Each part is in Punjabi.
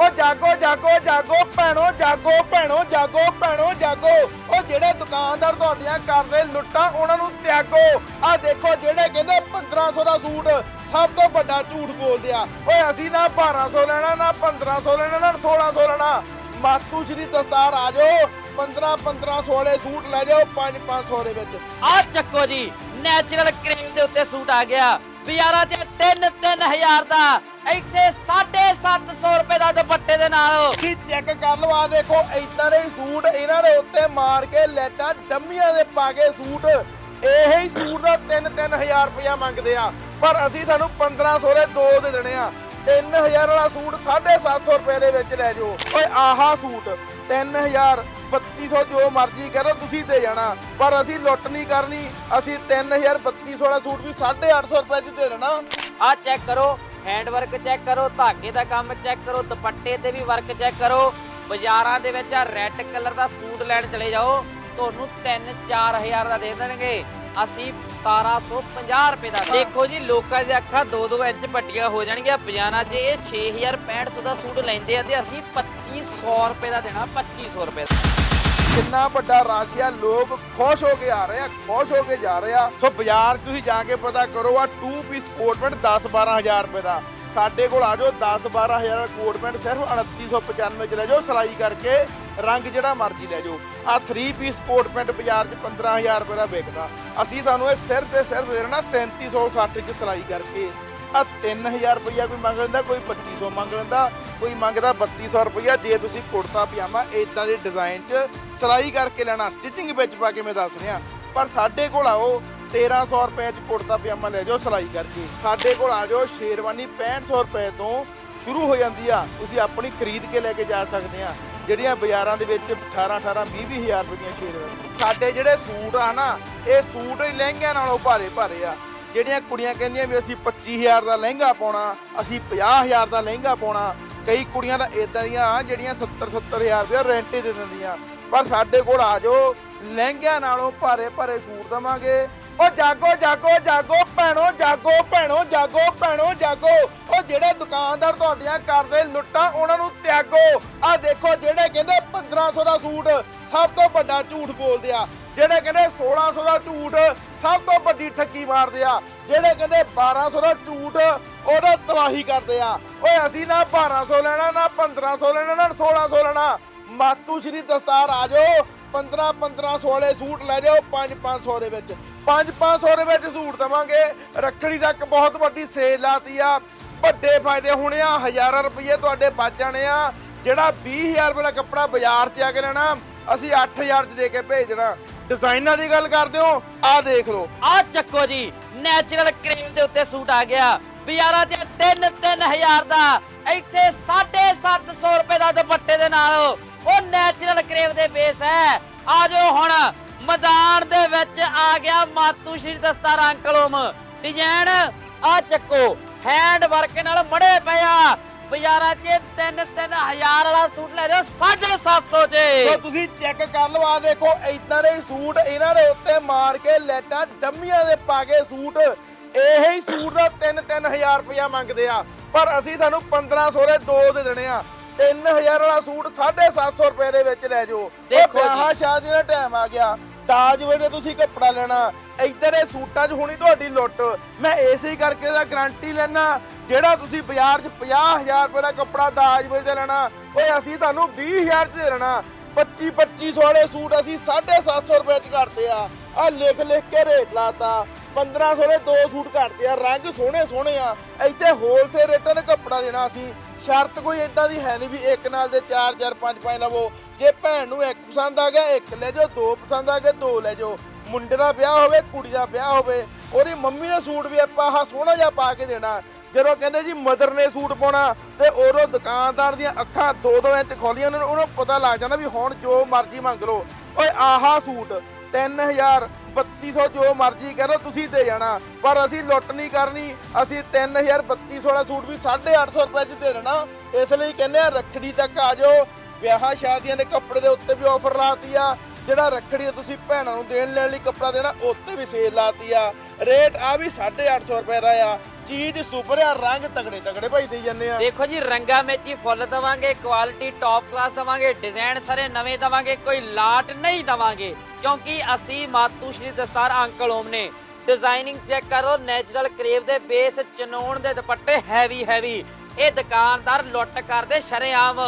ਉਹ ਜਾਗੋ ਜਾਗੋ ਜਾਗੋ, ਭੈਣੋ ਜਾਗੋ ਭੈਣੋ ਜਾਗੋ ਭੈਣੋ, ਜਾਗੋ। ਉਹ ਜਿਹੜੇ ਦੁਕਾਨਦਾਰ ਤੁਹਾਡੀਆਂ ਕਰ ਰਹੇ ਲੁੱਟਾਂ, ਉਹਨਾਂ ਨੂੰ ਤਿਆਗੋ। ਆ ਦੇਖੋ ਜਿਹੜੇ ਕਹਿੰਦੇ 1500 ਦਾ ਸੂਟ ਸਭ ਤੋਂ ਵੱਡਾ ਝੂਠ ਬੋਲਦੇ ਆ। ਓਏ ਅਸੀਂ ਨਾ 1200 ਲੈਣਾ, ਨਾ 1500 ਲੈਣਾ, ਨਾ 1600 ਲੈਣਾ। ਮਾਤੂ ਸ਼੍ਰੀ ਦਸਤਾਰ ਆ ਜਾਓ 15 1500 ਵਾਲੇ ਸੂਟ ਲੈ ਜਾਓ 5 500 ਦੇ ਵਿੱਚ। ਆ ਚੱਕੋ ਜੀ ਨੈਚੁਰਲ ਕਰੀਮ ਦੇ ਉੱਤੇ ਸੂਟ ਆ ਗਿਆ। ਬਾਜ਼ਾਰਾਂ 'ਚ 3 3000 ਦਾ। ਇੱਥੇ 750 ਰੁਪਏ ਦਾ ਦੁਪੱਟੇ ਦੇ ਨਾਲ। ਤੁਸੀਂ ਚੈੱਕ ਕਰ ਲਓ ਆ ਦੇਖੋ ਇਦਾਂ ਦੇ ਹੀ ਸੂਟ ਇਹਨਾਂ ਦੇ ਉੱਤੇ ਮਾਰ ਕੇ ਲੈਟਾ ਡੰਮੀਆਂ ਦੇ ਪਾ ਕੇ ਸੂਟ। ਇਹ ਹੀ ਸੂਟ ਦਾ 3-3000 ਰੁਪਇਆ ਮੰਗਦੇ ਆ। ਪਰ ਅਸੀਂ ਤੁਹਾਨੂੰ 1500 ਦੇ ਦੋ ਦੇ ਦੇਣੇ ਆ। 3000 ਵਾਲਾ ਸੂਟ 750 ਰੁਪਏ ਦੇ ਵਿੱਚ ਲੈ ਜਾਓ। ਓਏ, ਆਹਾ ਸੂਟ। 3000 3200 ਜੋ ਮਰਜ਼ੀ ਕਰੋ ਤੁਸੀਂ ਦੇ ਜਾਣਾ। ਪਰ ਅਸੀਂ ਲੁੱਟ ਨਹੀਂ ਕਰਨੀ। ਅਸੀਂ 3000 3200 ਵਾਲਾ ਸੂਟ ਵੀ 850 ਰੁਪਏ 'ਚ ਦੇ ਦੇਣਾ। ਆ ਚੈੱਕ ਕਰੋ ਹੈਂਡ ਵਰਕ ਚੈੱਕ ਕਰੋ, ਧਾਗੇ ਦਾ ਕੰਮ ਚੈੱਕ ਕਰੋ, ਦੁਪੱਟੇ ਤੇ ਵੀ ਵਰਕ ਚੈੱਕ ਕਰੋ। ਬਾਜ਼ਾਰਾਂ ਦੇ ਵਿੱਚ ਆ ਰੈੱਡ ਕਲਰ ਦਾ ਸੂਟ ਲੈਣ ਚਲੇ ਜਾਓ। ਤੁਹਾਨੂੰ 3-4000 ਦਾ ਦੇ ਦੇਣਗੇ। ਅਸੀਂ 1750 ਰੁਪਏ ਦਾ ਦੇਖੋ ਜੀ ਲੋਕਾਂ ਦੇ ਅੱਖਾਂ 2-2 ਇੰਚ ਵੱਡੀਆਂ ਹੋ ਜਾਣਗੀਆਂ। ਬਾਜ਼ਾਰਾਂ 'ਚ ਇਹ 6065 ਦਾ ਸੂਟ ਲੈਂਦੇ ਆ ਤੇ ਅਸੀਂ 2500 ਰੁਪਏ ਦਾ ਦੇਣਾ 2500 ਰੁਪਏ ਦਾ। ਕਿੰਨਾ ਵੱਡਾ ਰਸ਼ ਆ ਲੋਕ ਖੁਸ਼ ਹੋ ਕੇ ਆ ਰਹੇ ਆ ਖੁਸ਼ ਹੋ ਕੇ ਜਾ ਰਹੇ ਆ। ਸੋ ਬਾਜ਼ਾਰ ਤੁਸੀਂ ਜਾ ਕੇ ਪਤਾ ਕਰੋ ਆ 2 ਪੀਸ ਕੋਟ ਪੈਂਟ 10 12000 ਰੁਪਏ ਦਾ। ਸਾਡੇ ਕੋਲ ਆ ਜਾਓ 10 12000 ਦਾ ਕੋਟ ਪੈਂਟ ਸਿਰਫ 2995 ਚ ਲੈ ਜਾਓ, ਸਿਲਾਈ ਕਰਕੇ ਰੰਗ ਜਿਹੜਾ ਮਰਜ਼ੀ ਲੈ ਜਾਓ। ਆ 3 ਪੀਸ ਕੋਟ ਪੈਂਟ ਬਾਜ਼ਾਰ 'ਚ 15000 ਰੁਪਏ ਦਾ ਵਿਕਦਾ। ਅਸੀਂ ਤੁਹਾਨੂੰ ਇਹ ਸਿਰਫ ਤੇ ਸਿਰਫ ਦੇ ਦੇਣਾ 3760 ਚ ਸਿਲਾਈ ਕਰਕੇ। ਆ 3000 ਰੁਪਇਆ ਕੋਈ ਮੰਗ ਲੈਂਦਾ, ਕੋਈ 2500 ਮੰਗ ਲੈਂਦਾ, ਕੋਈ ਮੰਗਦਾ 3200 ਰੁਪਇਆ ਜੇ ਤੁਸੀਂ ਕੁੜਤਾ, ਪਜਾਮਾ ਇਦਾਂ ਦੇ ਡਿਜ਼ਾਈਨ 'ਚ ਸਿਲਾਈ ਕਰਕੇ ਲੈਣਾ। ਸਟਿਚਿੰਗ ਵਿੱਚ ਪਾ ਕੇ ਮੈਂ ਦੱਸ ਰਿਹਾ। ਪਰ ਸਾਡੇ ਕੋਲ ਆਓ 1300 ਰੁਪਏ 'ਚ ਕੁੜਤਾ ਪਜਾਮਾ ਲੈ ਜਾਓ ਸਿਲਾਈ ਕਰਕੇ। ਸਾਡੇ ਕੋਲ ਆ ਜਾਓ, ਸ਼ੇਰਵਾਨੀ 6500 ਰੁਪਏ ਤੋਂ ਸ਼ੁਰੂ ਹੋ ਜਾਂਦੀ ਆ। ਤੁਸੀਂ ਆਪਣੀ ਖਰੀਦ ਕੇ ਲੈ ਕੇ ਜਾ ਸਕਦੇ ਆ। ਜਿਹੜੀਆਂ ਬਾਜ਼ਾਰਾਂ ਦੇ ਵਿੱਚ 18 18 20 ਹਜ਼ਾਰ ਰੁਪਏ ਦੀਆਂ ਸ਼ੇਰਵਾਨੀ। ਸਾਡੇ ਜਿਹੜੇ ਸੂਟ ਆ ਨਾ, ਇਹ ਸੂਟ ਹੀ ਲਹਿੰਗਿਆਂ ਨਾਲੋਂ ਭਾਰੇ ਭਾਰੇ ਆ। ਜਿਹੜੀਆਂ ਕੁੜੀਆਂ ਕਹਿੰਦੀਆਂ ਵੀ ਅਸੀਂ 25000 ਦਾ ਲਹਿੰਗਾ ਪਾਉਣਾ, ਅਸੀਂ 50000 ਦਾ ਲਹਿੰਗਾ ਪਾਉਣਾ, ਕਈ ਕੁੜੀਆਂ ਤਾਂ ਇਦਾਂ ਦੀਆਂ ਆ, ਜਿਹੜੀਆਂ 70 70000 ਰੁਪਏ ਰੈਂਟ ਹੀ ਦੇ ਦਿੰਦੀਆਂ। ਪਰ ਸਾਡੇ ਕੋਲ ਆ ਜਾਓ, ਲਹਿੰਗਿਆਂ ਨਾਲੋਂ ਭਾਰੇ ਭਾਰੇ ਸੂਟ ਦਵਾਂਗੇ। ਉਹ ਜਾਗੋ ਜਾਗੋ ਜਾਗੋ, ਭੈਣੋ ਜਾਗੋ ਭੈਣੋ ਜਾਗੋ ਭੈਣੋ, ਜਾਗੋ। ਉਹ ਜਿਹੜੇ ਦੁਕਾਨਦਾਰ ਤੁਹਾਡੀਆਂ ਕਰ ਲੁੱਟਾਂ ਉਹਨਾਂ ਨੂੰ ਤਿਆਗੋ। ਆ ਦੇਖੋ ਜਿਹੜੇ ਕਹਿੰਦੇ 1500 ਦਾ ਸੂਟ ਸਭ ਤੋਂ ਵੱਡਾ ਝੂਠ ਬੋਲਦੇ ਆ। ਜਿਹੜੇ ਕਹਿੰਦੇ 1600 ਦਾ ਝੂਠ ਸਭ ਤੋਂ ਵੱਡੀ ਠੱਗੀ ਮਾਰਦੇ ਆ। ਜਿਹੜੇ ਕਹਿੰਦੇ 1200 ਦਾ ਝੂਠ ਉਹਦਾ ਤਬਾਹੀ ਕਰਦੇ ਆ। ਓਏ ਅਸੀਂ ਨਾ 1200 ਲੈਣਾ, ਨਾ 1500 ਲੈਣਾ, ਨਾ 1600 ਲੈਣਾ। ਮਾਤੂ ਸ਼੍ਰੀ ਦਸਤਾਰ ਆ ਜਾਓ। 15 1500 ਵਾਲੇ ਸੂਟ ਲੈ ਜਾਓ 5 500 ਦੇ ਵਿੱਚ। 5 500 ਦੇ ਵਿੱਚ ਸੂਟ ਦਵਾਂਗੇ। ਰੱਖੜੀ ਤੱਕ ਬਹੁਤ ਵੱਡੀ ਸੇਲ ਲਾਤੀ ਆ ਵੱਡੇ ਫਾਇਦੇ ਹੋਣੇ ਆ, ਹਜ਼ਾਰਾਂ ਰੁਪਏ ਤੁਹਾਡੇ ਬਚ ਜਾਣੇ ਆ। ਜਿਹੜਾ 20000 ਰੁਪਏ ਦਾ ਕੱਪੜਾ ਬਾਜ਼ਾਰ 'ਚ ਆ ਕੇ ਲੈਣਾ, ਅਸੀਂ 8000 'ਚ ਦੇ ਕੇ ਭੇਜ ਦੇਣਾ। ਡਿਜ਼ਾਈਨਾਂ ਦੀ ਗੱਲ ਕਰਦੇ ਹੋ, ਆਹ ਦੇਖ ਲਓ। ਆ ਚੱਕੋ ਜੀ ਨੈਚੁਰਲ ਕਰੀਮ ਦੇ ਉੱਤੇ ਸੂਟ ਆ ਗਿਆ। ਬਾਜ਼ਾਰਾਂ 'ਚ 3-3000 ਦਾ। ਇੱਥੇ 750 ਰੁਪਏ ਦਾ ਦੁਪੱਟੇ ਦੇ ਨਾਲ ਉਹ ਨੈਚੁਰਲ ਕਰੀਮ ਦੇ ਬੇਸ ਹੈ। ਆ ਹੁਣ, ਮੈਦਾਨ ਦੇ ਵਿੱਚ ਆ ਗਿਆ ਮਾਤੂ ਸ਼੍ਰੀ ਦਸਤਾਰ ਅੰਕਲੋਮ ਡਿਜ਼ਾਈਨ ਆ ਚੱਕੋ। ਹੈਂਡ ਵਰਕ ਨਾਲ ਮੜੇ ਪਿਆ ਬਾਜ਼ਾਰਾਂ 'ਚ 3-3000 ਵਾਲਾ ਸੂਟ ਲੈ ਜਾਓ 750 ਸੋ ਤੁਸੀਂ ਚੈੱਕ ਕਰ ਲਓ ਆ ਦੇਖੋ ਇਦਾਂ ਦੇ ਹੀ ਸੂਟ ਇਹਨਾਂ ਦੇ ਉੱਤੇ ਮਾਰ ਕੇ ਲੈਟਾਂ ਡੰਮੀਆਂ ਦੇ ਪਾ ਕੇ ਸੂਟ, ਇਹ ਹੀ ਸੂਟ ਦਾ 3-3000 ਰੁਪਇਆ ਮੰਗਦੇ ਆ। ਪਰ ਅਸੀਂ ਤੁਹਾਨੂੰ 1500 ਦੇ ਦੋ ਦੇ ਦੇਣੇ ਆ। 3000 ਵਾਲਾ ਸੂਟ 750 ਰੁਪਏ ਦੇ ਵਿੱਚ ਲੈ ਜਾਓ। ਦੇਖੋ ਜੀ। ਵਿਆਹ ਸ਼ਾਦੀ ਦਾ ਟਾਈਮ ਆ ਗਿਆ। ਦਾਜ ਵੇਲੇ ਤੁਸੀਂ ਕੱਪੜਾ ਲੈਣਾ। ਇੱਧਰ ਦੇ ਸੂਟਾਂ 'ਚ ਹੋਣੀ ਤੁਹਾਡੀ ਲੁੱਟ। ਮੈਂ ਇਸੇ ਕਰਕੇ ਦਾ ਗਾਰੰਟੀ ਲੈਣਾ ਜਿਹੜਾ ਤੁਸੀਂ ਬਾਜ਼ਾਰ 'ਚ 50000 ਰੁਪਏ ਦਾ ਕੱਪੜਾ ਦਾਜ ਵੇਲੇ ਤੇ ਲੈਣਾ ਓਏ ਅਸੀਂ ਤੁਹਾਨੂੰ 20000 'ਚ ਦੇ ਦੇਣਾ। 25 2500 ਵਾਲੇ ਸੂਟ ਅਸੀਂ 750 ਰੁਪਏ 'ਚ ਕਰਦੇ ਆ। ਆ ਲਿਖ ਲਿਖ ਕੇ ਰੇਟ ਲਾਤਾ। 1500 ਦੇ ਦੋ ਸੂਟ ਕਰਦੇ ਆ। ਰੰਗ ਸੋਹਣੇ ਸੋਹਣੇ ਆ। ਇੱਥੇ ਹੋਲਸੇਲ ਰੇਟਾਂ 'ਤੇ ਕੱਪੜਾ ਦੇਣਾ ਅਸੀਂ। ਸ਼ਰਤ ਕੋਈ ਇਦਾਂ ਦੀ ਹੈ ਨਹੀਂ ਵੀ ਇੱਕ ਨਾਲ ਦੇ 4 4 5 5 ਲਵੋ। ਜੇ ਭੈਣ ਨੂੰ ਇੱਕ ਪਸੰਦ ਆ ਗਿਆ, ਇੱਕ ਲੈ ਜਾਓ, ਦੋ ਪਸੰਦ ਆ ਗਏ, ਦੋ ਲੈ ਜਾਓ। ਮੁੰਡੇ ਦਾ ਵਿਆਹ ਹੋਵੇ, ਕੁੜੀ ਦਾ ਵਿਆਹ ਹੋਵੇ, ਉਹਦੀ ਮੰਮੀ ਦਾ ਸੂਟ ਵੀ ਆਪਾਂ ਆਹ ਸੋਹਣਾ ਜਿਹਾ ਪਾ ਕੇ ਦੇਣਾ। ਜਦੋਂ ਕਹਿੰਦੇ ਜੀ ਮਦਰ ਨੇ ਸੂਟ ਪਾਉਣਾ, ਤੇ ਉਦੋਂ ਦੁਕਾਨਦਾਰ ਦੀਆਂ ਅੱਖਾਂ ਦੋ ਦੋ ਇੰਚ ਖੋਲੀਆਂ ਉਹਨਾਂ ਨੂੰ, ਉਹਨੂੰ ਪਤਾ ਲੱਗ ਜਾਂਦਾ ਵੀ ਹੁਣ ਜੋ ਮਰਜ਼ੀ ਮੰਗ ਲਓ। ਓਏ ਆਹਾ ਸੂਟ 3000 3200 ਜੋ ਮਰਜ਼ੀ ਕਰੋ ਤੁਸੀਂ ਦੇ ਜਾਣਾ। ਪਰ ਅਸੀਂ ਲੁੱਟ ਨਹੀਂ ਕਰਨੀ। ਅਸੀਂ 3000 3200 ਵਾਲਾ ਸੂਟ ਵੀ 850 ਰੁਪਏ 'ਚ ਦੇ ਦੇਣਾ। ਇਸ ਲਈ ਕਹਿੰਦੇ ਆ, ਰੱਖੜੀ ਤੱਕ ਆ ਜਾਓ। ਵਿਆਹਾਂ ਸ਼ਾਦੀਆਂ ਦੇ ਕੱਪੜੇ ਦੇ ਉੱਤੇ ਵੀ ਆਫਰ ਲਾਤੀ ਆ। ਜਿਹੜਾ ਰੱਖੜੀ ਤੁਸੀਂ ਭੈਣਾਂ ਨੂੰ ਦੇਣ ਲੈਣ ਲਈ ਕੱਪੜਾ ਦੇਣਾ, ਉੱਤੇ ਵੀ ਸੇਲ ਲਾਤੀ ਆ। ਰੇਟ ਆ ਵੀ 850 ਰੁਪਏ ਦਾ ਆ। ਚੀਜ਼ ਸੁਪਰ ਆ, ਰੰਗ ਤਗੜੇ ਤਗੜੇ ਭਾਈ ਦੇਈ ਜਾਂਦੇ ਆ। ਦੇਖੋ ਜੀ, ਰੰਗਾ ਮੇਚੀ ਫੁੱਲ ਦਵਾਂਗੇ ਕੁਆਲਿਟੀ ਟੌਪ ਕਲਾਸ ਦਵਾਂਗੇ ਡਿਜ਼ਾਈਨ ਸਾਰੇ ਨਵੇਂ ਦਵਾਂਗੇ, ਕੋਈ ਲਾਟ ਨਹੀਂ ਦਵਾਂਗੇ। ਕਿਉਂਕਿ ਅਸੀਂ ਮਾਤੂ ਸ਼੍ਰੀ ਦਸਤਾਰ ਅੰਕਲ ਓਮ ਨੇ। ਡਿਜ਼ਾਈਨਿੰਗ ਚੈੱਕ ਕਰੋ ਨੈਚੁਰਲ ਕਰੇਵ ਦੇ ਬੇਸ ਚਨੋਣ ਦੇ ਦੁਪੱਟੇ ਹੈਵੀ ਹੈਵੀ ਇਹ ਦੁਕਾਨਦਾਰ ਲੁੱਟ ਕਰਦੇ ਸ਼ਰੇਆਮ।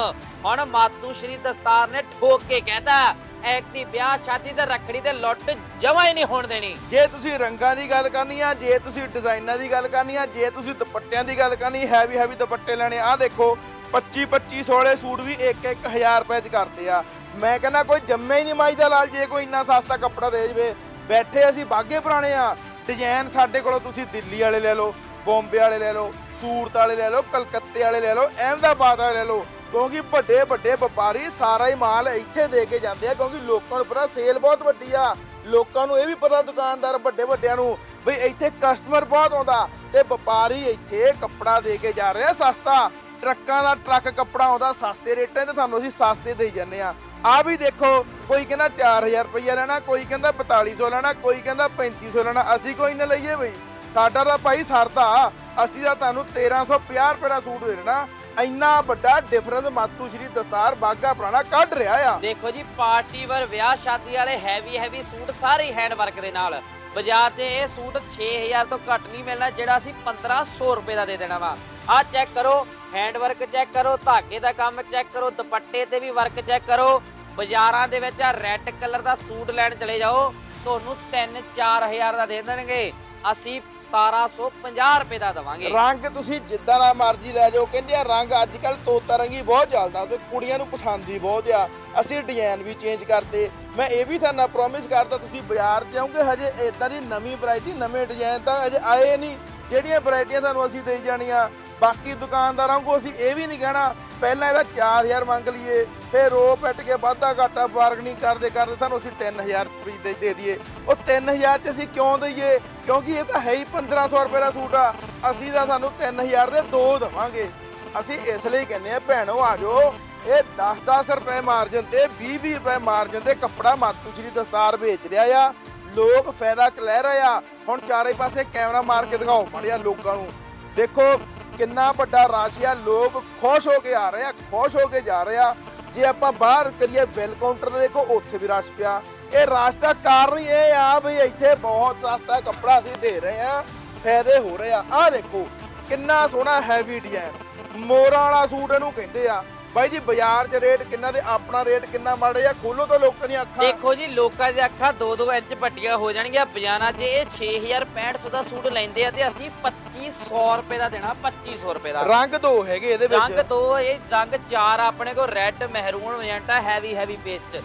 ਹੁਣ ਮਾਤੂ ਸ਼੍ਰੀ ਦਸਤਾਰ ਨੇ ਠੋਕ ਕੇ ਕਹਿੰਦਾ ਐਕ ਵਿਆਹ ਸ਼ਾਦੀ ਤੇ ਰੱਖੜੀ ਤੇ ਲੁੱਟ ਜਮਾ ਹੀ ਨਹੀਂ ਹੋਣ ਦੇਣੀ। ਜੇ ਤੁਸੀਂ ਰੰਗਾਂ ਦੀ ਗੱਲ ਕਰਨੀ ਆ, ਜੇ ਤੁਸੀਂ ਡਿਜ਼ਾਈਨਾਂ ਦੀ ਗੱਲ ਕਰਨੀ ਆ, ਜੇ ਤੁਸੀਂ ਦੁਪੱਟਿਆਂ ਦੀ ਗੱਲ ਕਰਨੀ ਹੈਵੀ ਹੈਵੀ ਦੁਪੱਟੇ ਲੈਣੇ ਆ। ਦੇਖੋ 25 25 ਵਾਲੇ ਸੂਟ ਵੀ 1 1000 ਰੁਪਏ ਚ ਕਰਦੇ ਆ। ਮੈਂ ਕਹਿੰਦਾ ਕੋਈ ਜੰਮੇ ਹੀ ਨਹੀਂ ਮਾਈ ਦਾ ਲਾਲ, ਜੇ ਕੋਈ ਇੰਨਾ ਸਸਤਾ ਕੱਪੜਾ ਦੇ ਜਵੇ। ਬੈਠੇ ਅਸੀਂ ਬਾਗੇ ਪੁਰਾਣੇ ਆ। ਡਿਜ਼ਾਈਨ ਸਾਡੇ ਕੋਲੋਂ ਤੁਸੀਂ ਦਿੱਲੀ ਵਾਲੇ ਲੈ ਲਓ, ਬੰਬੇ ਵਾਲੇ ਲੈ ਲਓ, ਸੂਰਤ ਵਾਲੇ ਲੈ ਲਓ, ਕਲਕੱਤੇ ਵਾਲੇ ਲੈ ਲਓ, ਅਹਿਮਦਾਬਾਦ ਵਾਲੇ ਲੈ ਲਓ। ਕਿਉਂਕਿ ਵੱਡੇ ਵੱਡੇ ਵਪਾਰੀ ਸਾਰਾ ਹੀ ਮਾਲ ਇੱਥੇ ਦੇ ਕੇ ਜਾਂਦੇ ਆ, ਕਿਉਂਕਿ ਲੋਕਾਂ ਨੂੰ ਪਤਾ ਸੇਲ ਬਹੁਤ ਵੱਡੀ ਆ। ਲੋਕਾਂ ਨੂੰ ਇਹ ਵੀ ਪਤਾ ਦੁਕਾਨਦਾਰ ਵੱਡੇ, ਵੱਡਿਆਂ ਨੂੰ ਵੀ ਇੱਥੇ ਕਸਟਮਰ ਬਹੁਤ ਆਉਂਦਾ ਤੇ ਵਪਾਰੀ ਇੱਥੇ ਕੱਪੜਾ ਦੇ ਕੇ ਜਾ ਰਿਹਾ ਸਸਤਾ। ਟਰੱਕਾਂ ਦਾ ਟਰੱਕ ਕੱਪੜਾ ਆਉਂਦਾ, ਸਸਤੇ ਰੇਟਾਂ ਤੇ ਤੁਹਾਨੂੰ ਅਸੀਂ ਸਸਤੇ ਦੇਈ ਜਾਂਦੇ ਆ। ਆ ਵੀ ਦੇਖੋ, ਕੋਈ ਕਹਿੰਦਾ 4000 ਰੁਪਈਆ ਲੈਣਾ, ਕੋਈ ਕਹਿੰਦਾ 4200 ਲੈਣਾ, ਕੋਈ ਕਹਿੰਦਾ 3500 ਲੈਣਾ, ਅਸੀਂ ਕੋਈ ਨਾ ਲਈਏ ਬਈ? ਸਾਡਾ ਤਾਂ ਭਾਈ ਸਰਦਾ ਅਸੀਂ ਤਾਂ ਤੁਹਾਨੂੰ 1350 ਰੁਪਏ ਦਾ ਸੂਟ ਦੇ ਦੇਣਾ। ਇੰਨਾ ਵੱਡਾ ਡਿਫਰੈਂਸ ਮਾਤੂ ਸ਼੍ਰੀ ਦਸਤਾਰ ਬਾਗਾ ਪੁਰਾਣਾ ਕੱਢ ਰਿਹਾ ਆ। ਦੇਖੋ ਜੀ, ਪਾਰਟੀ ਵਰ ਵਿਆਹ ਸ਼ਾਦੀ ਵਾਲੇ ਹੈਵੀ ਹੈਵੀ ਸੂਟ ਸਾਰੇ ਹੈਂਡ ਵਰਕ ਦੇ ਨਾਲ। ਬਾਜ਼ਾਰ ਤੇ ਇਹ ਸੂਟ 6000 ਤੋਂ ਘੱਟ ਨਹੀਂ ਮਿਲਣਾ, ਜਿਹੜਾ ਅਸੀਂ 1500 ਰੁਪਏ ਦਾ ਦੇ ਦੇਣਾ ਵਾ। ਆਹ ਚੈੱਕ ਕਰੋ ਹੈਂਡ ਵਰਕ ਚੈੱਕ ਕਰੋ, ਧਾਗੇ ਦਾ ਕੰਮ ਚੈੱਕ ਕਰੋ, ਦੁਪੱਟੇ ਤੇ ਵੀ ਵਰਕ ਚੈੱਕ ਕਰੋ। ਬਾਜ਼ਾਰਾਂ ਦੇ ਵਿੱਚ ਆ ਰੈੱਡ ਕਲਰ ਦਾ ਸੂਟ ਲੈਣ ਚਲੇ ਜਾਓ, ਤੁਹਾਨੂੰ 3-4000 ਦਾ ਦੇ ਦੇਣਗੇ। ਅਸੀਂ 1750 ਰੁਪਏ ਦਾ ਦਵਾਂਗੇ। ਰੰਗ ਤੁਸੀਂ ਜਿੱਦਾਂ ਦਾ ਮਰਜ਼ੀ ਲੈ ਜਾਓ, ਕਹਿੰਦੇ ਆ ਰੰਗ ਅੱਜ ਕੱਲ ਤੋਤਾ ਰੰਗੀ ਬਹੁਤ ਚੱਲਦਾ ਤੇ ਕੁੜੀਆਂ ਨੂੰ ਪਸੰਦ ਹੀ ਬਹੁਤ ਆ। ਅਸੀਂ ਡਿਜ਼ਾਈਨ ਵੀ ਚੇਂਜ ਕਰਦੇ ਮੈਂ ਇਹ ਵੀ ਤੁਹਾਨੂੰ ਪ੍ਰੋਮਿਸ ਕਰਦਾ, ਤੁਸੀਂ ਬਾਜ਼ਾਰ 'ਚ ਆਉਂਗੇ ਹਜੇ ਇਦਾਂ ਦੀ ਨਵੀਂ ਵੈਰਾਈਟੀ ਨਵੇਂ ਡਿਜ਼ਾਈਨ ਤਾਂ ਹਜੇ ਆਏ ਨਹੀਂ। ਜਿਹੜੀਆਂ ਵੈਰਾਈਟੀਆਂ ਤੁਹਾਨੂੰ ਅਸੀਂ ਦੇਈ ਜਾਣੀਆਂ ਬਾਕੀ ਦੁਕਾਨਦਾਰਾਂ ਨੂੰ ਅਸੀਂ ਇਹ ਵੀ ਨਹੀਂ ਕਹਿਣਾ, ਪਹਿਲਾਂ ਇਹਦਾ 4000 ਮੰਗ ਲਈਏ, ਫਿਰ ਰੋ ਪੈਟ ਕੇ ਵਾਧਾ ਘਾਟਾ ਬਾਰਗਨਿੰਗ ਕਰਦੇ ਕਰਦੇ ਸਾਨੂੰ ਅਸੀਂ 3000 ਰੁਪਏ ਦੇ ਦੇ ਦਈਏ। ਉਹ 3000 'ਤੇ ਅਸੀਂ ਕਿਉਂ ਦਈਏ? ਕਿਉਂਕਿ ਇਹ ਤਾਂ ਹੈ ਹੀ 1500 ਰੁਪਏ ਦਾ ਸੂਟ ਆ, ਅਸੀਂ ਤਾਂ ਸਾਨੂੰ 3000 ਦੇ ਦੋ ਦਵਾਂਗੇ। ਅਸੀਂ ਇਸ ਲਈ ਕਹਿੰਦੇ ਆ ਭੈਣੋ ਆ ਜਾਓ, ਇਹ 10-10 ਰੁਪਏ ਮਾਰਜਨ ਤੇ 20-20 ਰੁਪਏ ਮਾਰਜਨ ਤੇ ਕੱਪੜਾ ਮਾਤੂ ਸ਼੍ਰੀ ਦਸਤਾਰ ਵੇਚ ਰਿਹਾ ਆ। ਲੋਕ ਫਾਇਦਾ ਲੈ ਰਹੇ ਆ। ਹੁਣ ਚਾਰੇ ਪਾਸੇ ਕੈਮਰਾ ਮਾਰ ਕੇ ਦਿਖਾਓ ਮੜਿਆ ਲੋਕਾਂ ਨੂੰ। ਦੇਖੋ ਕਿੰਨਾ ਵੱਡਾ ਰਸ਼ ਆ, ਲੋਕ ਖੁਸ਼ ਹੋ ਕੇ ਆ ਰਹੇ ਆ, ਖੁਸ਼ ਹੋ ਕੇ ਜਾ ਰਹੇ ਆ। ਜੇ ਆਪਾਂ ਬਾਹਰ ਕਰੀਏ ਬਿੱਲ ਕਾਊਂਟਰ ਤੇ ਦੇਖੋ, ਉੱਥੇ ਵੀ ਰਸ਼ ਪਿਆ। ਇਹ ਰਸ਼ ਦਾ ਕਾਰਨ ਹੀ ਇਹ ਆ ਵੀ ਇੱਥੇ ਬਹੁਤ ਸਸਤਾ ਕੱਪੜਾ ਅਸੀਂ ਦੇ ਰਹੇ ਆ, ਫਾਇਦੇ ਹੋ ਰਹੇ ਆ। ਆਹ ਦੇਖੋ, ਕਿੰਨਾ ਸੋਹਣਾ ਹੈਵੀ ਡਿਜ਼ਾਈਨ ਮੋਰਾਂ ਵਾਲਾ ਸੂਟ ਇਹਨੂੰ ਕਹਿੰਦੇ ਆ। ਬਾਈ ਜੀ ਬਾਜ਼ਾਰ 'ਚ ਰੇਟ ਕਿੰਨਾ ਤੇ ਆਪਣਾ ਰੇਟ ਕਿੰਨਾ ਮਾੜੇ ਆ ਖੋਲੋ ਤਾਂ ਲੋਕਾਂ ਦੀਆਂ ਅੱਖਾਂ? ਦੇਖੋ ਜੀ ਲੋਕਾਂ ਦੀ ਅੱਖਾਂ 2-2 ਇੰਚ ਵੱਡੀਆਂ ਹੋ ਜਾਣਗੀਆਂ। ਬਜਾਨਾ 'ਚ ਇਹ 6500 ਦਾ ਸੂਟ ਲੈਂਦੇ ਆ ਤੇ ਅਸੀਂ 2500 ਰੁਪਏ ਦਾ ਦੇਣਾ 2500 ਰੁਪਏ ਦਾ। ਰੰਗ ਦੋ ਹੈਗੇ ਇਹਦੇ ਰੰਗ ਵਿੱਚ ਦੋ ਇਹ ਰੰਗ ਚਾਰ ਆਪਣੇ ਕੋਲ ਰੈੱਡ ਮਹਿਰੂਨ ਮੈਜੈਂਟਾ ਹੈਵੀ ਹੈਵੀ ਪੇਸਟ।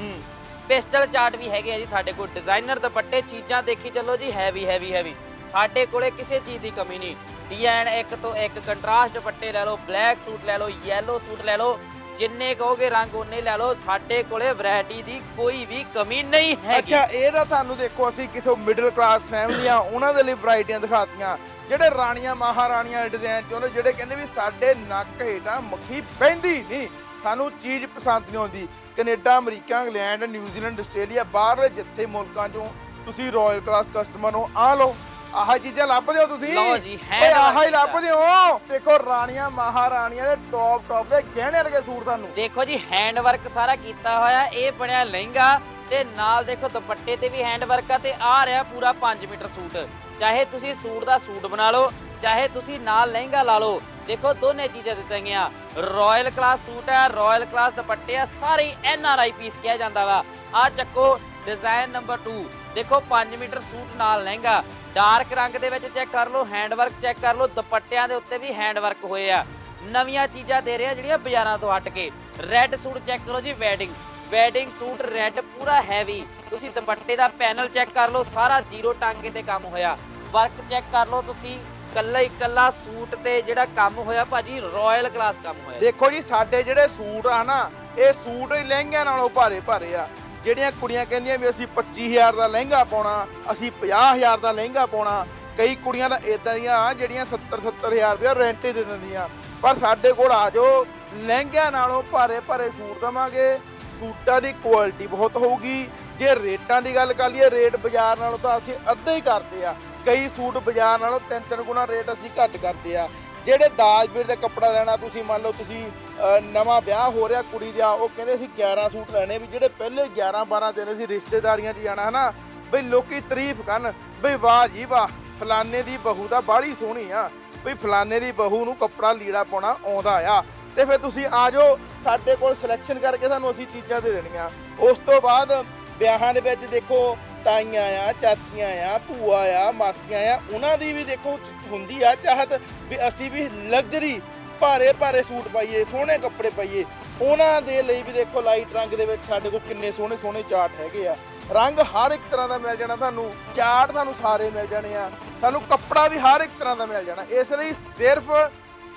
ਪਿਸਟਲ ਚਾਰਟ ਵੀ ਹੈਗੇ ਆ ਜੀ ਸਾਡੇ ਕੋਲ ਡਿਜ਼ਾਈਨਰ ਦੁਪੱਟੇ ਚੀਜ਼ਾਂ ਦੇਖੀ ਚੱਲੋ ਜੀ ਹੈਵੀ ਹੈਵੀ ਹੈਵੀ। ਸਾਡੇ ਕੋਲੇ ਕਿਸੇ ਚੀਜ਼ ਦੀ ਕਮੀ ਨਹੀਂ। ਡਿਜ਼ਾਈਨ ਇੱਕ ਤੋਂ ਇੱਕ ਕੰਟਰਾਸਟ ਦੁਪੱਟੇ ਲੈ ਲਓ ਬਲੈਕ ਸੂਟ ਲੈ ਲਓ ਯੈਲੋ ਸੂਟ ਲੈ ਲਓ ਜਿੰਨੇ ਕਹੋਗੇ ਰੰਗ ਉਹਨੇ ਲੈ ਲਓ। ਸਾਡੇ ਕੋਲੇ ਵੈਰਾਈਟੀ ਦੀ ਕੋਈ ਵੀ ਕਮੀ ਨਹੀਂ ਹੈ ਅੱਛਾ, ਇਹ ਤਾਂ ਤੁਹਾਨੂੰ ਦੇਖੋ, ਅਸੀਂ ਕਿਸੇ ਮਿਡਲ ਕਲਾਸ ਫੈਮਿਲੀ ਆ, ਉਹਨਾਂ ਦੇ ਲਈ ਵੈਰਾਈਟੀਆਂ ਦਿਖਾਤੀਆਂ। ਜਿਹੜੇ ਰਾਣੀਆਂ, ਮਹਾਰਾਣੀਆਂ ਦੇ ਡਿਜ਼ਾਈਨ ਚਾਹੁੰਦੇ ਜਿਹੜੇ ਕਹਿੰਦੇ ਵੀ ਸਾਡੇ ਨੱਕ ਹੇਠਾਂ ਮੱਖੀ ਪੈਂਦੀ ਨਹੀਂ। ਸਾਨੂੰ ਚੀਜ਼ ਪਸੰਦ ਨਹੀਂ ਆਉਂਦੀ। Canada, America, England New Zealand Australia, ਬਾਹਰਲੇ ਜਿੱਥੇ ਮੁਲਕਾਂ ਚੋਂ ਤੁਸੀਂ ਰਾਇਲ ਕਲਾਸ ਕਸਟਮਰ ਹੋ ਆ ਲਓ। ਆਹ ਚੀਜ਼ਾਂ ਲੱਭਦੇ ਹੋ ਤੁਸੀਂ। ਲਓ ਜੀ, ਓਏ ਆਹ ਹੀ ਲੱਭਦੇ ਹੋ ਦੇਖੋ ਰਾਣੀਆਂ ਮਹਾਰਾਣੀਆਂ ਦੇ ਟੌਪ ਟੌਪ ਦੇ ਗਹਿਣੇ ਵਰਗੇ ਸੂਟ ਤੁਹਾਨੂੰ। ਦੇਖੋ ਜੀ ਹੈਂਡ ਵਰਕ ਸਾਰਾ ਕੀਤਾ ਹੋਇਆ ਇਹ ਬਣਿਆ ਲਹਿੰਗਾ ਤੇ ਨਾਲ ਦੇਖੋ ਦੁਪੱਟੇ ਤੇ ਵੀ ਹੈਂਡ ਵਰਕ ਆ ਤੇ ਆ ਰਿਹਾ ਪੂਰਾ 5 ਮੀਟਰ ਸੂਟ। ਚਾਹੇ ਤੁਸੀਂ ਸੂਟ ਦਾ ਸੂਟ ਬਣਾ ਲਓ ਚਾਹੇ ਤੁਸੀਂ ਨਾਲ ਲਹਿੰਗਾ ਲਾ ਲਓ ਦੇਖੋ ਦੋਨੇ ਚੀਜ਼ਾਂ ਦਿੱਤੀਆਂ ਗਈਆਂ। ਰਾਇਲ ਕਲਾਸ ਸੂਟ ਹੈ ਰਾਇਲ ਕਲਾਸ ਦੁਪੱਟੇ ਆ ਸਾਰੇ ਐਨ ਆਰ ਆਈ ਪੀਸ ਕਿਹਾ ਜਾਂਦਾ ਵਾ। ਆ ਚੱਕੋ ਡਿਜ਼ਾਈਨ ਨੰਬਰ 2 ਦੇਖੋ 5 ਮੀਟਰ ਸੂਟ ਨਾਲ ਲਹਿੰਗਾ। ਡਾਰਕ ਰੰਗ ਦੇ ਵਿੱਚ ਚੈੱਕ ਕਰ ਲਓ ਹੈਂਡ ਵਰਕ ਚੈੱਕ ਕਰ ਲਓ, ਦੁਪੱਟਿਆਂ ਦੇ ਉੱਤੇ ਵੀ ਹੈਂਡ ਵਰਕ ਹੋਏ ਆ। ਨਵੀਆਂ ਚੀਜ਼ਾਂ ਦੇ ਰਹੇ ਆ ਜਿਹੜੀਆਂ ਬਾਜ਼ਾਰਾਂ ਤੋਂ ਹਟ ਕੇ। ਰੈੱਡ ਸੂਟ ਚੈੱਕ ਕਰੋ ਜੀ ਵੈਡਿੰਗ ਵੈਡਿੰਗ ਸੂਟ ਰੈੱਡ ਪੂਰਾ ਹੈਵੀ ਤੁਸੀਂ ਦੁਪੱਟੇ ਦਾ ਪੈਨਲ ਚੈੱਕ ਕਰ ਲਓ, ਸਾਰਾ ਜ਼ੀਰੋ ਟਾਂਗੇ ਤੇ ਕੰਮ ਹੋਇਆ। ਵਰਕ ਚੈੱਕ ਕਰ ਲਓ ਤੁਸੀਂ ਕੱਲਾ ਹੀ ਕੱਲਾ ਸੂਟ ਤੇ ਜਿਹੜਾ ਕੰਮ ਹੋਇਆ, ਭਾਜੀ ਰਾਇਲ ਕਲਾਸ ਕੰਮ ਹੋਇਆ। ਦੇਖੋ ਜੀ, ਸਾਡੇ ਜਿਹੜੇ ਸੂਟ ਆ ਨਾ, ਇਹ ਸੂਟ ਹੀ ਲਹਿੰਗਿਆਂ ਨਾਲੋਂ ਭਾਰੇ ਭਾਰੇ ਆ। ਜਿਹੜੀਆਂ ਕੁੜੀਆਂ ਕਹਿੰਦੀਆਂ ਵੀ ਅਸੀਂ 25000 ਦਾ ਲਹਿੰਗਾ ਪਾਉਣਾ, ਅਸੀਂ 50000 ਦਾ ਲਹਿੰਗਾ ਪਾਉਣਾ, ਕਈ ਕੁੜੀਆਂ ਤਾਂ ਇਦਾਂ ਦੀਆਂ ਆ ਜਿਹੜੀਆਂ 70 70000 ਰੁਪਏ ਰੈਂਟ ਹੀ ਦੇ ਦਿੰਦੀਆਂ। ਪਰ ਸਾਡੇ ਕੋਲ ਆ ਜਾਓ, ਲਹਿੰਗਿਆਂ ਨਾਲੋਂ ਭਾਰੇ ਭਾਰੇ ਸੂਟ ਦਵਾਂਗੇ। ਸੂਟਾਂ ਦੀ ਕੁਆਲਿਟੀ ਬਹੁਤ ਹੋਊਗੀ। ਜੇ ਰੇਟਾਂ ਦੀ ਗੱਲ ਕਰ ਲਈਏ, ਰੇਟ ਬਾਜ਼ਾਰ ਨਾਲੋਂ ਤਾਂ ਅਸੀਂ ਅੱਧੇ ਹੀ ਕਰਦੇ ਆ। ਕਈ ਸੂਟ ਬਾਜ਼ਾਰ ਨਾਲੋਂ ਤਿੰਨ ਤਿੰਨ ਗੁਣਾ ਰੇਟ ਅਸੀਂ ਘੱਟ ਕਰਦੇ ਆ। ਜਿਹੜੇ ਦਾਜ ਵੀਰ ਦਾ ਕੱਪੜਾ ਲੈਣਾ, ਤੁਸੀਂ ਮੰਨ ਲਓ ਤੁਸੀਂ ਨਵਾਂ ਵਿਆਹ ਹੋ ਰਿਹਾ ਕੁੜੀ ਦਾ, ਉਹ ਕਹਿੰਦੇ ਅਸੀਂ 11 ਸੂਟ ਲੈਣੇ ਵੀ, ਜਿਹੜੇ ਪਹਿਲੇ 11 12 ਦਿਨ ਅਸੀਂ ਰਿਸ਼ਤੇਦਾਰੀਆਂ 'ਚ ਜਾਣਾ, ਹਨਾ? ਬਈ ਲੋਕੀ ਤਾਰੀਫ ਕਰਨ, ਬਈ ਵਾਹ ਜੀ ਵਾਹ ਫਲਾਨੇ ਦੀ ਬਹੂ ਦਾ ਬਾਹਲੀ ਸੋਹਣੀ ਆ, ਬਈ ਫਲਾਨੇ ਦੀ ਬਹੂ ਨੂੰ ਕੱਪੜਾ ਲੀੜਾ ਪਾਉਣਾ ਆਉਂਦਾ ਆ। ਤੇ ਫਿਰ ਤੁਸੀਂ ਆ ਜਾਓ, ਸਾਡੇ ਕੋਲ ਸਿਲੈਕਸ਼ਨ ਕਰਕੇ ਸਾਨੂੰ ਅਸੀਂ ਚੀਜ਼ਾਂ ਦੇ ਦੇਣੀਆਂ। ਉਸ ਤੋਂ ਬਾਅਦ ਵਿਆਹਾਂ ਦੇ ਵਿੱਚ ਦੇਖੋ ਤਾਈਆਂ ਆ, ਚਾਚੀਆਂ ਆ, ਭੂਆ ਆ, ਮਾਸੀਆਂ ਆ, ਉਹਨਾਂ ਦੀ ਵੀ ਦੇਖੋ ਹੁੰਦੀ ਆ ਚਾਹਤ ਵੀ ਅਸੀਂ ਵੀ ਲਗਜ਼ਰੀ ਭਾਰੇ ਭਾਰੇ ਸੂਟ ਪਾਈਏ, ਸੋਹਣੇ ਕੱਪੜੇ ਪਾਈਏ। ਉਹਨਾਂ ਦੇ ਲਈ ਵੀ ਦੇਖੋ ਲਾਈਟ ਰੰਗ ਦੇ ਵਿੱਚ ਸਾਡੇ ਕੋਲ ਕਿੰਨੇ ਸੋਹਣੇ ਸੋਹਣੇ ਚਾਰਟ ਹੈਗੇ ਆ। ਰੰਗ ਹਰ ਇੱਕ ਤਰ੍ਹਾਂ ਦਾ ਮਿਲ ਜਾਣਾ ਤੁਹਾਨੂੰ ਚਾਰਟ ਤੁਹਾਨੂੰ ਸਾਰੇ ਮਿਲ ਜਾਣੇ ਆ। ਤੁਹਾਨੂੰ ਕੱਪੜਾ ਵੀ ਹਰ ਇੱਕ ਤਰ੍ਹਾਂ ਦਾ ਮਿਲ ਜਾਣਾ। ਇਸ ਲਈ ਸਿਰਫ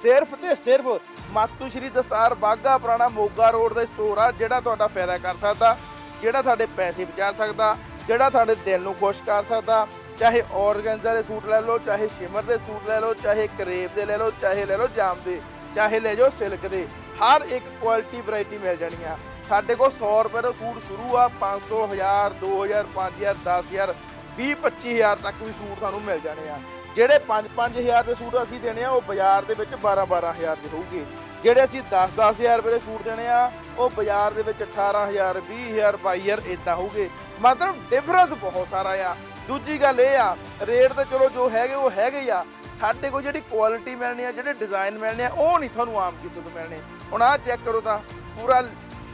ਸਿਰਫ ਤੇ ਸਿਰਫ ਮਾਤੂ ਸ਼੍ਰੀ ਦਸਤਾਰ ਬਾਗਾ ਪੁਰਾਣਾ ਮੋਗਾ ਰੋਡ ਦਾ ਸਟੋਰ ਆ, ਜਿਹੜਾ ਤੁਹਾਡਾ ਫਾਇਦਾ ਕਰ ਸਕਦਾ, ਜਿਹੜਾ ਤੁਹਾਡੇ ਪੈਸੇ ਬਚਾ ਸਕਦਾ ਜਿਹੜਾ ਤੁਹਾਡੇ ਦਿਲ ਨੂੰ ਖੁਸ਼ ਕਰ ਸਕਦਾ, ਚਾਹੇ ਔਰਗੈਂਜ਼ਾ ਦੇ ਸੂਟ ਲੈ ਲਓ, ਚਾਹੇ ਸ਼ਿਮਰ ਦੇ ਸੂਟ ਲੈ ਲਓ, ਚਾਹੇ ਕਰੇਬ ਦੇ ਲੈ ਲਓ, ਚਾਹੇ ਲੈ ਲਓ ਜਾਮ ਦੇ, ਚਾਹੇ ਲੈ ਜਾਓ ਸਿਲਕ ਦੇ, ਹਰ ਇੱਕ ਕੁਆਲਿਟੀ ਵੈਰਾਈਟੀ ਮਿਲ ਜਾਣੀ ਆ। ਸਾਡੇ ਕੋਲ 100 ਰੁਪਏ ਦਾ ਸੂਟ ਸ਼ੁਰੂ ਆ 500 1000 2000 5000 10000 20 25000 ਤੱਕ ਵੀ ਸੂਟ ਤੁਹਾਨੂੰ ਮਿਲ ਜਾਣੇ ਆ। ਜਿਹੜੇ 5-5000 ਦੇ ਸੂਟ ਅਸੀਂ ਦੇਣੇ ਆ, ਉਹ ਬਾਜ਼ਾਰ ਦੇ ਵਿੱਚ 12-12000 ਦੇ ਹੋਊਗੇ। ਜਿਹੜੇ ਅਸੀਂ 10-10000 ਰੁਪਏ ਦੇ ਸੂਟ ਦੇਣੇ ਆ, ਉਹ ਬਾਜ਼ਾਰ ਦੇ ਵਿੱਚ 18000 20000 22000 ਇਦਾਂ ਹੋਊਗੇ। ਮਤਲਬ ਡਿਫਰੈਂਸ ਬਹੁਤ ਸਾਰਾ ਆ। ਦੂਜੀ ਗੱਲ ਇਹ ਆ ਰੇਟ ਤਾਂ ਚਲੋ ਜੋ ਹੈਗੇ ਉਹ ਹੈਗੇ ਹੀ ਆ। ਸਾਡੇ ਕੋਲ ਜਿਹੜੀ ਕੁਆਲਿਟੀ ਮਿਲਣੀ ਆ, ਜਿਹੜੇ ਡਿਜ਼ਾਈਨ ਮਿਲਣੇ ਆ, ਉਹ ਨਹੀਂ ਤੁਹਾਨੂੰ ਆਮ ਕਿਸੇ ਤੋਂ ਮਿਲਣੇ। ਹੁਣ ਆਹ ਚੈੱਕ ਕਰੋ ਤਾਂ, ਪੂਰਾ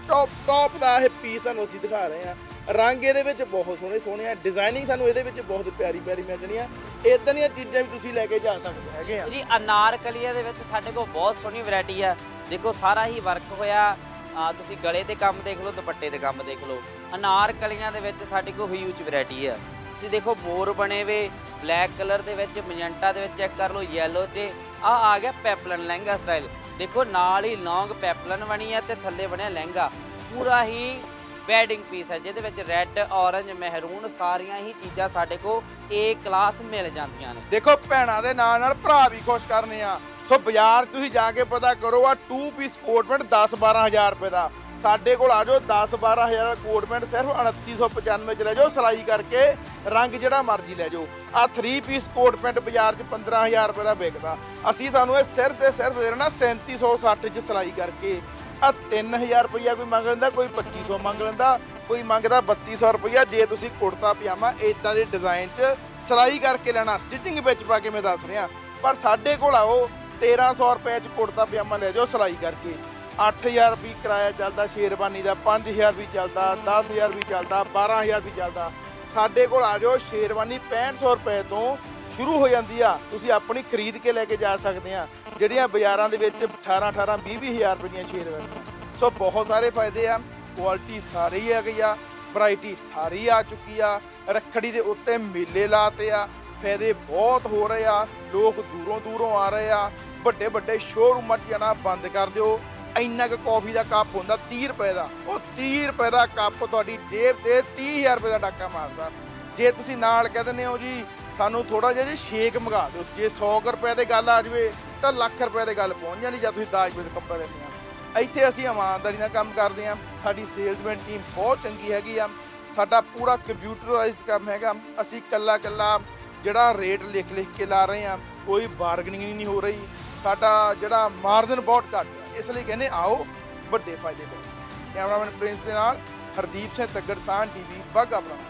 ਟੌਪ ਟੌਪ ਦਾ ਇਹ ਪੀਸ ਤੁਹਾਨੂੰ ਅਸੀਂ ਦਿਖਾ ਰਹੇ ਆ। ਰੰਗ ਇਹਦੇ ਵਿੱਚ ਬਹੁਤ ਸੋਹਣੇ ਸੋਹਣੇ ਆ। ਡਿਜ਼ਾਈਨਿੰਗ ਤੁਹਾਨੂੰ ਇਹਦੇ ਵਿੱਚ ਬਹੁਤ ਪਿਆਰੀ ਪਿਆਰੀ ਮਿਲ ਜਾਣੀ ਆ। ਇਦਾਂ ਦੀਆਂ ਚੀਜ਼ਾਂ ਵੀ ਤੁਸੀਂ ਲੈ ਕੇ ਜਾ ਸਕਦੇ ਹੈਗੇ ਆ। ਜੀ, ਅਨਾਰਕਲੀਆਂ ਦੇ ਵਿੱਚ ਸਾਡੇ ਕੋਲ ਬਹੁਤ ਸੋਹਣੀ ਵੈਰਾਈਟੀ ਆ। ਦੇਖੋ, ਸਾਰਾ ਹੀ ਵਰਕ ਹੋਇਆ। ਆ ਤੁਸੀਂ ਗਲੇ ਦੇ ਕੰਮ ਦੇਖ ਲਓ, ਦੁਪੱਟੇ ਦੇ ਕੰਮ ਦੇਖ ਲਓ। ਅਨਾਰ ਕਲੀਆਂ ਦੇ ਵਿੱਚ ਸਾਡੇ ਕੋਲ ਹਿਊਜ ਵੈਰਾਈਟੀ ਆ। ਤੁਸੀਂ ਦੇਖੋ ਮੋਰ ਬਣੇ ਵੇ ਬਲੈਕ ਕਲਰ ਦੇ ਵਿੱਚ ਮਜੈਂਟਾ ਦੇ ਵਿੱਚ ਚੈੱਕ ਕਰ ਲਓ, yellow 'ਚ। ਆ ਆ ਗਿਆ ਪੈਪਲਨ ਲਹਿੰਗਾ ਸਟਾਈਲ ਦੇਖੋ, ਨਾਲ ਹੀ ਲੌਂਗ ਪੈਪਲਨ ਬਣੀ ਆ ਤੇ ਥੱਲੇ ਬਣਿਆ ਲਹਿੰਗਾ। ਪੂਰਾ ਹੀ ਵੈਡਿੰਗ ਪੀਸ ਹੈ ਜਿਹਦੇ ਵਿੱਚ ਰੈੱਡ ਔਰੰਜ ਮਹਿਰੂਨ ਸਾਰੀਆਂ ਹੀ ਚੀਜ਼ਾਂ ਸਾਡੇ ਕੋਲ ਏ ਕਲਾਸ ਮਿਲ ਜਾਂਦੀਆਂ ਨੇ। ਦੇਖੋ, ਭੈਣਾਂ ਦੇ ਨਾਲ ਨਾਲ ਭਰਾ ਵੀ ਖੁਸ਼ ਕਰਨੇ ਆ। ਸੋ ਬਾਜ਼ਾਰ ਤੁਸੀਂ ਜਾ ਕੇ ਪਤਾ ਕਰੋ ਆ 2 ਪੀਸ ਕੋਟ ਪੈਂਟ 10 12000 ਰੁਪਏ ਦਾ। ਸਾਡੇ ਕੋਲ ਆ ਜਾਓ 10 12000 ਦਾ ਕੋਟ ਪੈਂਟ ਸਿਰਫ 2995 ਚ ਲੈ ਜਾਓ, ਸਿਲਾਈ ਕਰਕੇ ਰੰਗ ਜਿਹੜਾ ਮਰਜ਼ੀ ਲੈ ਜਾਓ। ਆ 3 ਪੀਸ ਕੋਟ ਪੈਂਟ ਬਾਜ਼ਾਰ 'ਚ 15000 ਰੁਪਏ ਦਾ ਵਿਕਦਾ। ਅਸੀਂ ਤੁਹਾਨੂੰ ਇਹ ਸਿਰਫ ਤੇ ਸਿਰਫ ਦੇ ਦੇਣਾ 3760 ਚ ਸਿਲਾਈ ਕਰਕੇ। ਆ 3000 ਰੁਪਇਆ ਕੋਈ ਮੰਗ ਲੈਂਦਾ, ਕੋਈ 2500 ਮੰਗ ਲੈਂਦਾ, ਕੋਈ ਮੰਗਦਾ 3200 ਰੁਪਇਆ ਜੇ ਤੁਸੀਂ ਕੁੜਤਾ, ਪਜਾਮਾ ਇਦਾਂ ਦੇ ਡਿਜ਼ਾਈਨ 'ਚ ਸਿਲਾਈ ਕਰਕੇ ਲੈਣਾ ਸਟਿਚਿੰਗ ਵਿੱਚ ਪਾ ਕੇ ਮੈਂ ਦੱਸ ਰਿਹਾ। ਪਰ ਸਾਡੇ ਕੋਲ ਆਓ 1300 ਰੁਪਏ 'ਚ ਕੁੜਤਾ ਪਜਾਮਾ ਲੈ ਜਾਓ ਸਿਲਾਈ ਕਰਕੇ। 8000 ਵੀ ਕਿਰਾਇਆ ਚੱਲਦਾ ਸ਼ੇਰਵਾਨੀ ਦਾ 5000 ਵੀ ਚੱਲਦਾ 10000 ਵੀ ਚੱਲਦਾ 12000 ਵੀ ਚੱਲਦਾ। ਸਾਡੇ ਕੋਲ ਆ ਜਾਓ, ਸ਼ੇਰਵਾਨੀ 6500 ਰੁਪਏ ਤੋਂ ਸ਼ੁਰੂ ਹੋ ਜਾਂਦੀ ਆ। ਤੁਸੀਂ ਆਪਣੀ ਖਰੀਦ ਕੇ ਲੈ ਕੇ ਜਾ ਸਕਦੇ ਆ। ਜਿਹੜੀਆਂ ਬਾਜ਼ਾਰਾਂ ਦੇ ਵਿੱਚ 18 18 20 20000 ਰੁਪਏ ਦੀਆਂ ਸ਼ੇਰਵਾਨੀਆਂ। ਸੋ ਬਹੁਤ ਸਾਰੇ ਫਾਇਦੇ ਆ। ਕੁਆਲਿਟੀ ਸਾਰੀ ਆ ਗਈ ਆ, ਵੈਰਾਈਟੀ ਸਾਰੀ ਆ ਚੁੱਕੀ ਆ। ਰੱਖੜੀ ਦੇ ਉੱਤੇ ਮੇਲੇ ਲਾਤੇ ਆ। ਫਾਇਦੇ ਬਹੁਤ ਹੋ ਰਹੇ ਆ। ਲੋਕ ਦੂਰੋਂ ਦੂਰੋਂ ਆ ਰਹੇ ਆ। ਵੱਡੇ ਵੱਡੇ ਸ਼ੋਰੂਮਾਂ 'ਚ ਜਾਣਾ ਬੰਦ ਕਰ ਦਿਓ। ਇੰਨਾ ਕੁ ਕਾਫੀ ਦਾ ਕੱਪ ਹੁੰਦਾ 30 ਰੁਪਏ ਦਾ। ਉਹ 30 ਰੁਪਏ ਦਾ ਕੱਪ ਤੁਹਾਡੀ ਜੇਬ ਤੇ 30000 ਰੁਪਏ ਦਾ ਡਾਕਾ ਮਾਰਦਾ। ਜੇ ਤੁਸੀਂ ਨਾਲ ਕਹਿ ਦਿੰਦੇ ਹੋ ਜੀ, ਸਾਨੂੰ ਥੋੜਾ ਜਿਹਾ ਜੀ ਸ਼ੇਕ ਮੰਗਾ ਦਿਓ। ਜੇ 100 ਕੁ ਰੁਪਏ ਦੇ ਗੱਲ ਆ ਜਾਵੇ, ਤਾਂ ਲੱਖ ਰੁਪਏ ਦੇ ਗੱਲ ਪਹੁੰਚ ਜਾਣੀ ਜਾਂ ਤੁਸੀਂ ਦਾਜ ਵਿੱਚ ਕੱਪੜਾ ਲੈਂਦੇ ਆ ਇੱਥੇ ਅਸੀਂ ਇਮਾਨਦਾਰੀ ਨਾਲ ਕੰਮ ਕਰਦੇ ਆ ਸਾਡੀ ਸੇਲਜ਼ਮੈਨ ਟੀਮ ਬਹੁਤ ਚੰਗੀ ਹੈਗੀ ਆ। ਸਾਡਾ ਪੂਰਾ ਕੰਪਿਊਟਰਾਈਜ਼ਡ ਕੰਮ ਹੈਗਾ। ਅਸੀਂ ਕੱਲਾ ਕੱਲਾ ਜਿਹੜਾ ਰੇਟ ਲਿਖ ਲਿਖ ਕੇ ਲਾ ਰਹੇ ਆ ਕੋਈ ਬਾਰਗਨਿੰਗ ਨਹੀਂ ਹੋ ਰਹੀ। ਸਾਡਾ ਜਿਹੜਾ ਮਾਰਜਨ ਬਹੁਤ ਘੱਟ ਹੈ ਇਸ ਲਈ ਕਹਿੰਦੇ ਆਓ ਵੱਡੇ ਫਾਇਦੇ ਕਰੋ। ਕੈਮਰਾਮੈਨ ਪ੍ਰਿੰਸ ਦੇ ਨਾਲ ਹਰਦੀਪ ਸਿੰਘ ਤੱਗੜ ਸਾਨ ਟੀਵੀ ਬਾਗਾ ਪੁਰਾਣਾ